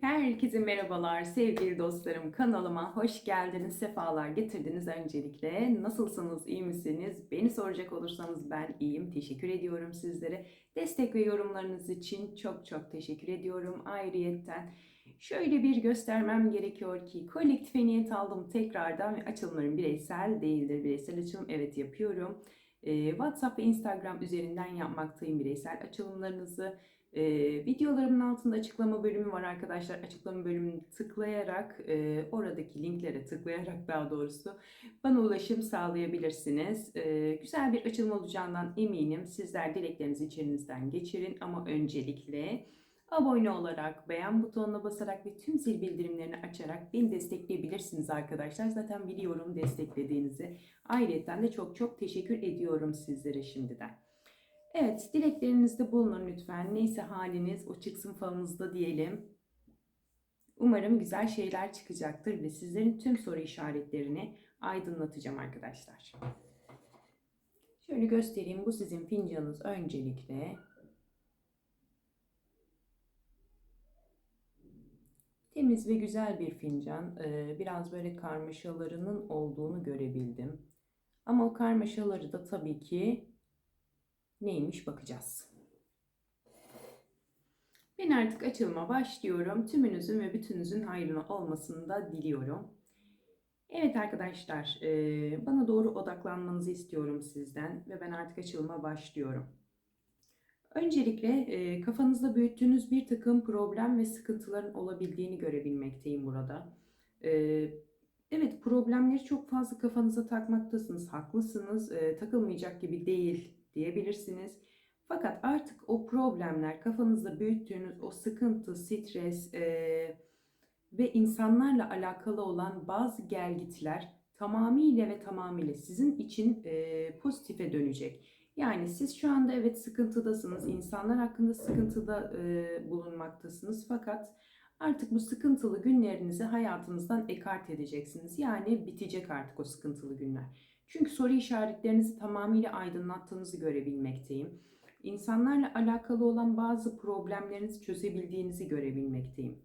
Herkese merhabalar sevgili dostlarım. Kanalıma hoş geldiniz sefalar getirdiniz öncelikle. Nasılsınız iyi misiniz? Beni soracak olursanız ben iyiyim. Teşekkür ediyorum sizlere. Destek ve yorumlarınız için çok çok teşekkür ediyorum ayrıyetten. Şöyle bir göstermem gerekiyor ki kolektife niyet aldım. Tekrardan ve açılımlarım bireysel değildir. Bireysel açılım evet yapıyorum WhatsApp ve Instagram üzerinden yapmaktayım bireysel açılımlarınızı videolarımın altında açıklama bölümü var arkadaşlar. Açıklama bölümünü tıklayarak, oradaki linklere tıklayarak daha doğrusu bana ulaşım sağlayabilirsiniz. Güzel bir açılım olacağından eminim. Sizler dileklerinizi içerinizden geçirin ama öncelikle abone olarak, beğen butonuna basarak ve tüm zil bildirimlerini açarak beni destekleyebilirsiniz arkadaşlar. Zaten biliyorum desteklediğinizi. Ayrıca de çok çok teşekkür ediyorum sizlere şimdiden. Evet, dileklerinizde bulunun lütfen. Neyse haliniz o çıksın falınızda diyelim. Umarım güzel şeyler çıkacaktır ve sizlerin tüm soru işaretlerini aydınlatacağım arkadaşlar. Şöyle göstereyim. Bu sizin fincanınız öncelikle. Temiz ve güzel bir fincan. Ee, Biraz böyle karmaşalarının olduğunu görebildim. Ama o karmaşaları da tabii ki neymiş bakacağız. Ben artık açılıma başlıyorum. Tümünüzün ve bütününüzün hayrına olmasını da diliyorum. Evet arkadaşlar, e, bana doğru odaklanmanızı istiyorum sizden ve ben artık açılıma başlıyorum. Öncelikle e, kafanızda büyüttüğünüz bir takım problem ve sıkıntıların olabildiğini görebilmekteyim burada. E, evet problemleri çok fazla kafanıza takmaktasınız, haklısınız, e, takılmayacak gibi değil diyebilirsiniz. Fakat artık o problemler, kafanızda büyüttüğünüz o sıkıntı, stres e, ve insanlarla alakalı olan bazı gelgitler tamamıyla ve tamamıyla sizin için e, pozitife dönecek. Yani siz şu anda evet sıkıntıdasınız, insanlar hakkında sıkıntıda e, bulunmaktasınız fakat artık bu sıkıntılı günlerinizi hayatınızdan ekart edeceksiniz. Yani bitecek artık o sıkıntılı günler. Çünkü soru işaretlerinizi tamamıyla aydınlattığınızı görebilmekteyim. İnsanlarla alakalı olan bazı problemlerinizi çözebildiğinizi görebilmekteyim.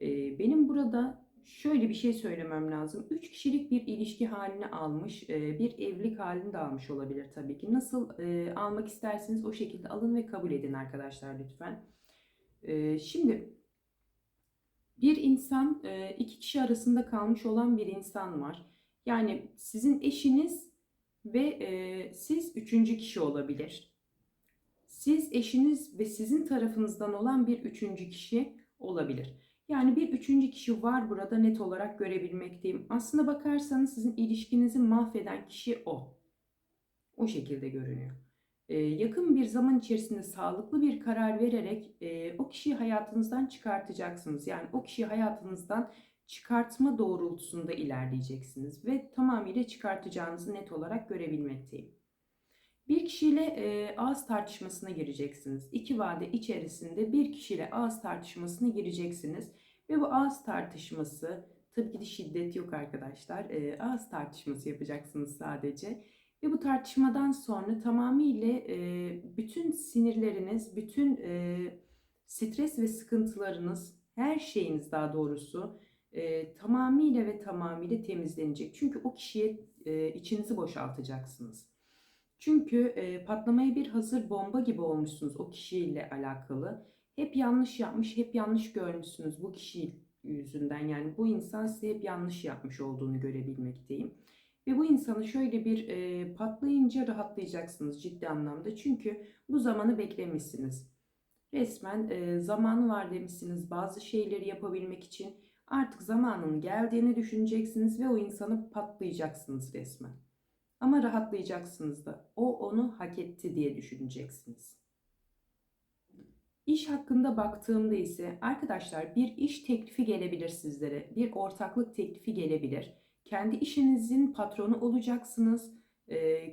Ee, benim burada şöyle bir şey söylemem lazım. Üç kişilik bir ilişki halini almış, e, bir evlilik halini de almış olabilir tabii ki. Nasıl e, almak isterseniz o şekilde alın ve kabul edin arkadaşlar lütfen. E, şimdi bir insan, iki kişi arasında kalmış olan bir insan var. Yani sizin eşiniz ve siz üçüncü kişi olabilir. Siz eşiniz ve sizin tarafınızdan olan bir üçüncü kişi olabilir. Yani bir üçüncü kişi var burada net olarak görebilmekteyim. Aslına bakarsanız sizin ilişkinizi mahveden kişi o. O şekilde görünüyor. Ee, yakın bir zaman içerisinde sağlıklı bir karar vererek e, o kişiyi hayatınızdan çıkartacaksınız. Yani o kişiyi hayatınızdan çıkartma doğrultusunda ilerleyeceksiniz ve tamamıyla çıkartacağınızı net olarak görebilmekteyim. Bir kişiyle e, ağız tartışmasına gireceksiniz. İki vade içerisinde bir kişiyle ağız tartışmasına gireceksiniz. Ve bu ağız tartışması, tabii ki de şiddet yok arkadaşlar. E, ağız tartışması yapacaksınız sadece. Ve bu tartışmadan sonra tamamıyla e, bütün sinirleriniz, bütün e, stres ve sıkıntılarınız, her şeyiniz daha doğrusu e, tamamıyla ve tamamıyla temizlenecek. Çünkü o kişiye e, içinizi boşaltacaksınız. Çünkü e, patlamaya bir hazır bomba gibi olmuşsunuz o kişiyle alakalı. Hep yanlış yapmış, hep yanlış görmüşsünüz bu kişi yüzünden. Yani bu insan size hep yanlış yapmış olduğunu görebilmekteyim. Ve bu insanı şöyle bir e, patlayınca rahatlayacaksınız ciddi anlamda. Çünkü bu zamanı beklemişsiniz. Resmen e, zamanı var demişsiniz bazı şeyleri yapabilmek için Artık zamanın geldiğini düşüneceksiniz ve o insanı patlayacaksınız resmen. Ama rahatlayacaksınız da. O onu hak etti diye düşüneceksiniz. İş hakkında baktığımda ise arkadaşlar bir iş teklifi gelebilir sizlere. Bir ortaklık teklifi gelebilir. Kendi işinizin patronu olacaksınız.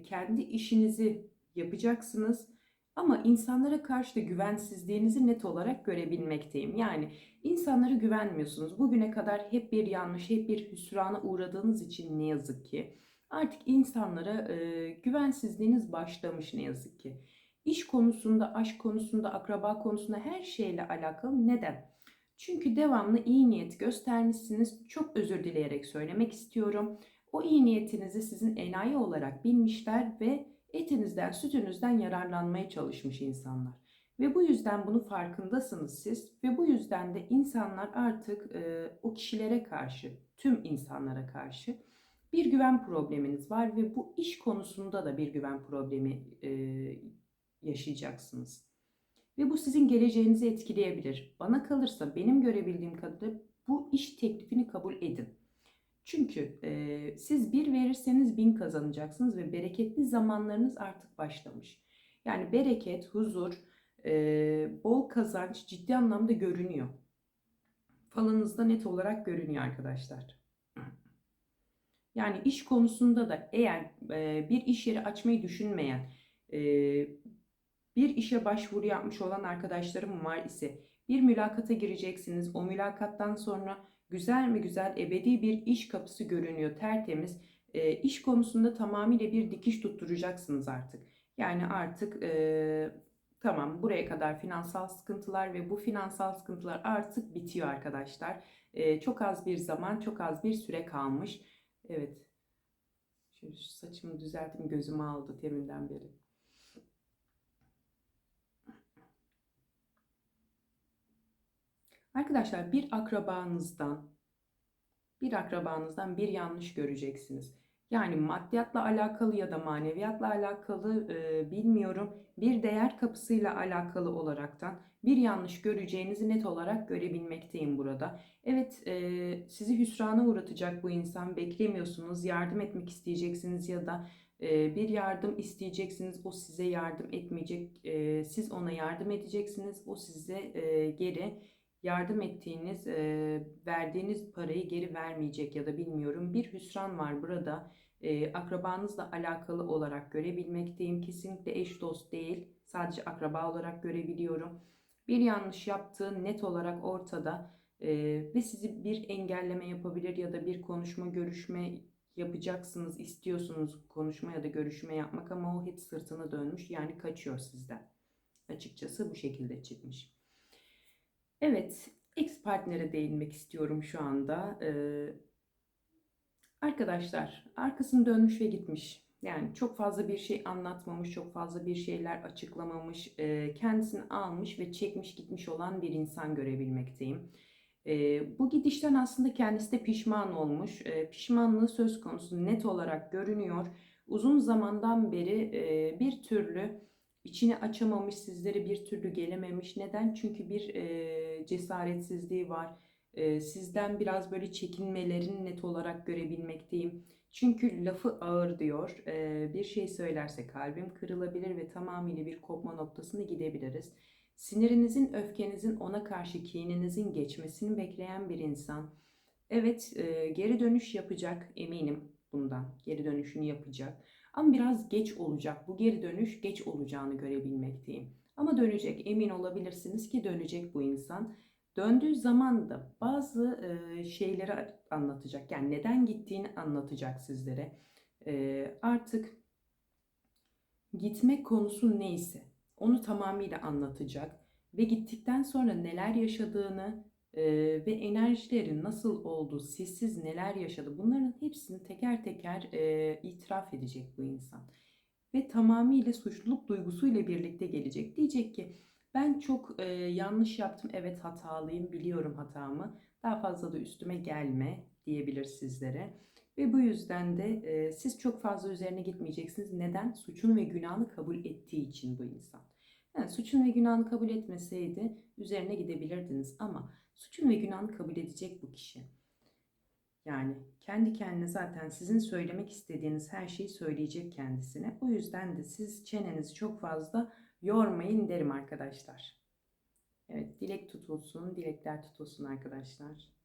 Kendi işinizi yapacaksınız ama insanlara karşı da güvensizliğinizi net olarak görebilmekteyim. Yani insanlara güvenmiyorsunuz. Bugüne kadar hep bir yanlış, hep bir hüsrana uğradığınız için ne yazık ki. Artık insanlara e, güvensizliğiniz başlamış ne yazık ki. İş konusunda, aşk konusunda, akraba konusunda her şeyle alakalı. Neden? Çünkü devamlı iyi niyet göstermişsiniz. Çok özür dileyerek söylemek istiyorum. O iyi niyetinizi sizin enayi olarak bilmişler ve etinizden, sütünüzden yararlanmaya çalışmış insanlar. Ve bu yüzden bunun farkındasınız siz ve bu yüzden de insanlar artık e, o kişilere karşı, tüm insanlara karşı bir güven probleminiz var ve bu iş konusunda da bir güven problemi e, yaşayacaksınız. Ve bu sizin geleceğinizi etkileyebilir. Bana kalırsa benim görebildiğim kadarıyla bu iş teklifini kabul edin. Çünkü e, siz bir verirseniz bin kazanacaksınız ve bereketli zamanlarınız artık başlamış. Yani bereket, huzur, e, bol kazanç ciddi anlamda görünüyor. Falınızda net olarak görünüyor arkadaşlar. Yani iş konusunda da eğer e, bir iş yeri açmayı düşünmeyen, e, bir işe başvuru yapmış olan arkadaşlarım var ise bir mülakata gireceksiniz. O mülakattan sonra güzel mi güzel ebedi bir iş kapısı görünüyor tertemiz. E, iş konusunda tamamıyla bir dikiş tutturacaksınız artık. Yani artık e, tamam buraya kadar finansal sıkıntılar ve bu finansal sıkıntılar artık bitiyor arkadaşlar. E, çok az bir zaman, çok az bir süre kalmış. Evet. Şöyle şu saçımı düzelttim gözümü aldı teminden beri. Arkadaşlar bir akrabanızdan bir akrabanızdan bir yanlış göreceksiniz. Yani maddiyatla alakalı ya da maneviyatla alakalı e, bilmiyorum. Bir değer kapısıyla alakalı olaraktan bir yanlış göreceğinizi net olarak görebilmekteyim burada. Evet e, sizi hüsrana uğratacak bu insan beklemiyorsunuz. Yardım etmek isteyeceksiniz ya da e, bir yardım isteyeceksiniz. O size yardım etmeyecek. E, siz ona yardım edeceksiniz. O size e, geri yardım ettiğiniz, e, verdiğiniz parayı geri vermeyecek ya da bilmiyorum bir hüsran var burada. E, akrabanızla alakalı olarak görebilmekteyim. Kesinlikle eş dost değil. Sadece akraba olarak görebiliyorum. Bir yanlış yaptığı net olarak ortada e, ve sizi bir engelleme yapabilir ya da bir konuşma, görüşme yapacaksınız, istiyorsunuz konuşma ya da görüşme yapmak ama o hep sırtına dönmüş yani kaçıyor sizden. Açıkçası bu şekilde çıkmış. Evet, ex partnere değinmek istiyorum şu anda. Ee, arkadaşlar, arkasını dönmüş ve gitmiş. Yani çok fazla bir şey anlatmamış, çok fazla bir şeyler açıklamamış, e, kendisini almış ve çekmiş gitmiş olan bir insan görebilmekteyim. E, bu gidişten aslında kendisi de pişman olmuş. E, pişmanlığı söz konusu net olarak görünüyor. Uzun zamandan beri e, bir türlü içini açamamış, sizlere bir türlü gelememiş. Neden? Çünkü bir e, cesaretsizliği var. E, sizden biraz böyle çekinmelerini net olarak görebilmekteyim. Çünkü lafı ağır diyor. E, bir şey söylerse kalbim kırılabilir ve tamamıyla bir kopma noktasına gidebiliriz. Sinirinizin, öfkenizin, ona karşı kininizin geçmesini bekleyen bir insan. Evet, e, geri dönüş yapacak eminim bundan. Geri dönüşünü yapacak. Ama biraz geç olacak. Bu geri dönüş geç olacağını görebilmekteyim. Ama dönecek. Emin olabilirsiniz ki dönecek bu insan. Döndüğü zaman da bazı e, şeyleri anlatacak. Yani neden gittiğini anlatacak sizlere. E, artık gitmek konusu neyse onu tamamıyla anlatacak. Ve gittikten sonra neler yaşadığını, ve enerjilerin nasıl olduğu, sessiz neler yaşadı bunların hepsini teker teker e, itiraf edecek bu insan. Ve tamamıyla suçluluk duygusuyla birlikte gelecek. Diyecek ki ben çok e, yanlış yaptım, evet hatalıyım, biliyorum hatamı. Daha fazla da üstüme gelme diyebilir sizlere. Ve bu yüzden de e, siz çok fazla üzerine gitmeyeceksiniz. Neden? Suçunu ve günahını kabul ettiği için bu insan. Yani suçunu ve günahını kabul etmeseydi üzerine gidebilirdiniz ama suçun ve günahını kabul edecek bu kişi. Yani kendi kendine zaten sizin söylemek istediğiniz her şeyi söyleyecek kendisine. O yüzden de siz çenenizi çok fazla yormayın derim arkadaşlar. Evet dilek tutulsun, dilekler tutulsun arkadaşlar.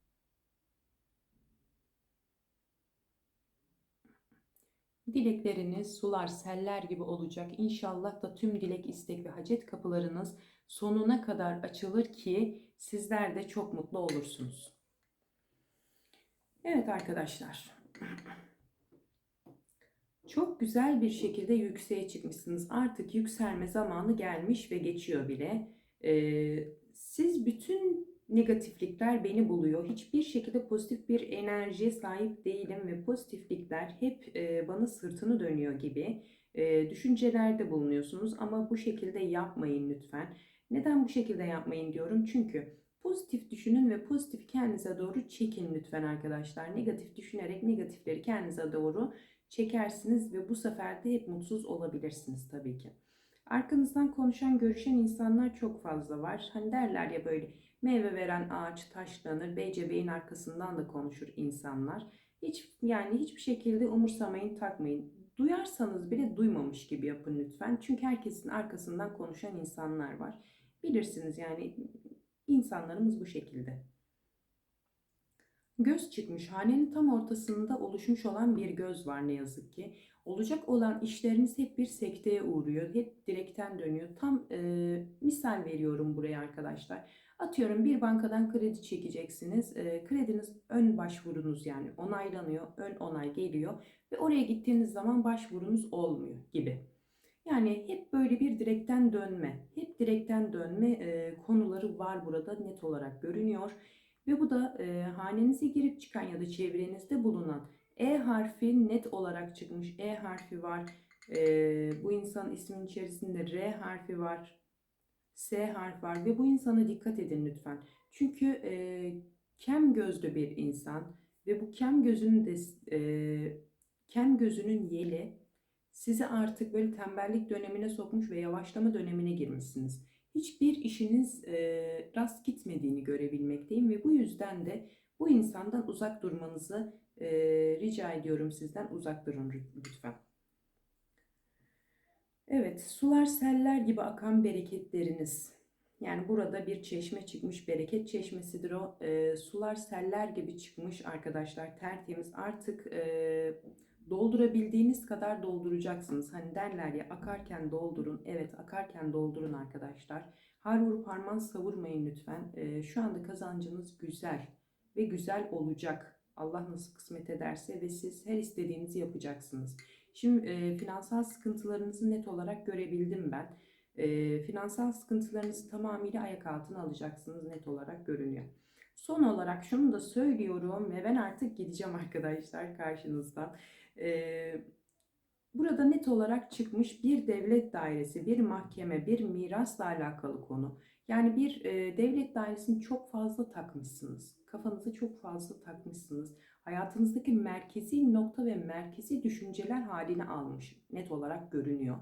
Dilekleriniz sular, seller gibi olacak. İnşallah da tüm dilek, istek ve hacet kapılarınız sonuna kadar açılır ki sizler de çok mutlu olursunuz. Evet arkadaşlar. Çok güzel bir şekilde yükseğe çıkmışsınız. Artık yükselme zamanı gelmiş ve geçiyor bile. Ee, siz bütün negatiflikler beni buluyor. Hiçbir şekilde pozitif bir enerjiye sahip değilim ve pozitiflikler hep e, bana sırtını dönüyor gibi e, düşüncelerde bulunuyorsunuz ama bu şekilde yapmayın lütfen. Neden bu şekilde yapmayın diyorum? Çünkü pozitif düşünün ve pozitif kendinize doğru çekin lütfen arkadaşlar. Negatif düşünerek negatifleri kendinize doğru çekersiniz ve bu sefer de hep mutsuz olabilirsiniz tabii ki. Arkanızdan konuşan, görüşen insanlar çok fazla var. Hani derler ya böyle meyve veren ağaç taşlanır, beyce beyin arkasından da konuşur insanlar. Hiç yani hiçbir şekilde umursamayın, takmayın. Duyarsanız bile duymamış gibi yapın lütfen. Çünkü herkesin arkasından konuşan insanlar var. Bilirsiniz yani insanlarımız bu şekilde. Göz çıkmış. Hanenin tam ortasında oluşmuş olan bir göz var ne yazık ki. Olacak olan işleriniz hep bir sekteye uğruyor. Hep direkten dönüyor. Tam e, misal veriyorum buraya arkadaşlar. Atıyorum bir bankadan kredi çekeceksiniz. E, krediniz ön başvurunuz yani onaylanıyor. Ön onay geliyor. Ve oraya gittiğiniz zaman başvurunuz olmuyor gibi. Yani hep böyle bir direkten dönme, hep direkten dönme e, konuları var burada net olarak görünüyor. Ve bu da e, hanenize girip çıkan ya da çevrenizde bulunan E harfi net olarak çıkmış. E harfi var. E, bu insan ismin içerisinde R harfi var. S harfi var ve bu insana dikkat edin lütfen. Çünkü e, kem gözlü bir insan ve bu kem gözünün de e, kem gözünün yeli sizi artık böyle tembellik dönemine sokmuş ve yavaşlama dönemine girmişsiniz. Hiçbir işiniz e, rast gitmediğini görebilmekteyim ve bu yüzden de bu insandan uzak durmanızı e, rica ediyorum sizden uzak durun lütfen. Evet, sular seller gibi akan bereketleriniz. Yani burada bir çeşme çıkmış, bereket çeşmesidir o. E, sular seller gibi çıkmış arkadaşlar, tertemiz. Artık e, doldurabildiğiniz kadar dolduracaksınız. Hani derler ya akarken doldurun. Evet akarken doldurun arkadaşlar. Har vurup harman savurmayın lütfen. E, şu anda kazancınız güzel ve güzel olacak. Allah nasıl kısmet ederse ve siz her istediğinizi yapacaksınız. Şimdi e, finansal sıkıntılarınızı net olarak görebildim ben. E, finansal sıkıntılarınızı tamamıyla ayak altına alacaksınız net olarak görünüyor. Son olarak şunu da söylüyorum ve ben artık gideceğim arkadaşlar karşınızdan. E, burada net olarak çıkmış bir devlet dairesi, bir mahkeme, bir mirasla alakalı konu. Yani bir e, devlet dairesini çok fazla takmışsınız. Kafanızı çok fazla takmışsınız. Hayatınızdaki merkezi nokta ve merkezi düşünceler haline almış. Net olarak görünüyor.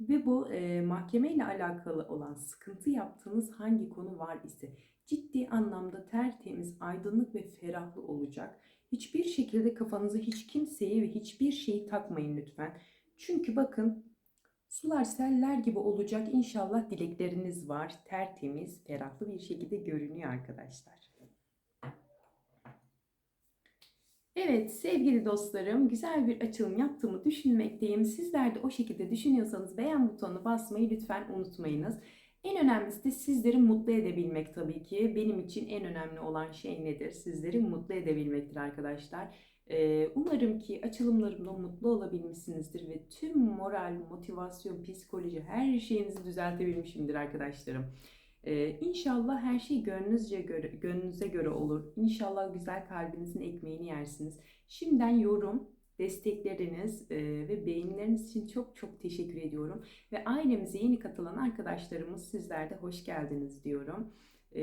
Ve bu e, mahkeme ile alakalı olan sıkıntı yaptığınız hangi konu var ise ciddi anlamda tertemiz, aydınlık ve ferahlı olacak. Hiçbir şekilde kafanızı hiç kimseye ve hiçbir şeyi takmayın lütfen. Çünkü bakın sular seller gibi olacak inşallah dilekleriniz var. Tertemiz, ferahlı bir şekilde görünüyor arkadaşlar. Evet sevgili dostlarım güzel bir açılım yaptığımı düşünmekteyim. Sizler de o şekilde düşünüyorsanız beğen butonuna basmayı lütfen unutmayınız. En önemlisi de sizleri mutlu edebilmek tabii ki. Benim için en önemli olan şey nedir? Sizleri mutlu edebilmektir arkadaşlar. Umarım ki açılımlarımda mutlu olabilmişsinizdir ve tüm moral, motivasyon, psikoloji her şeyinizi düzeltebilmişimdir arkadaşlarım. Ee, inşallah her şey gönlünüzce göre, gönlünüze göre olur. İnşallah güzel kalbinizin ekmeğini yersiniz. Şimdiden yorum, destekleriniz e, ve beğenileriniz için çok çok teşekkür ediyorum. Ve ailemize yeni katılan arkadaşlarımız sizler de hoş geldiniz diyorum. E,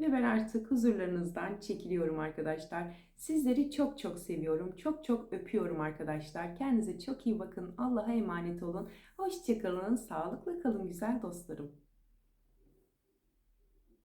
ve ben artık huzurlarınızdan çekiliyorum arkadaşlar. Sizleri çok çok seviyorum. Çok çok öpüyorum arkadaşlar. Kendinize çok iyi bakın. Allah'a emanet olun. Hoşçakalın. Sağlıklı kalın güzel dostlarım.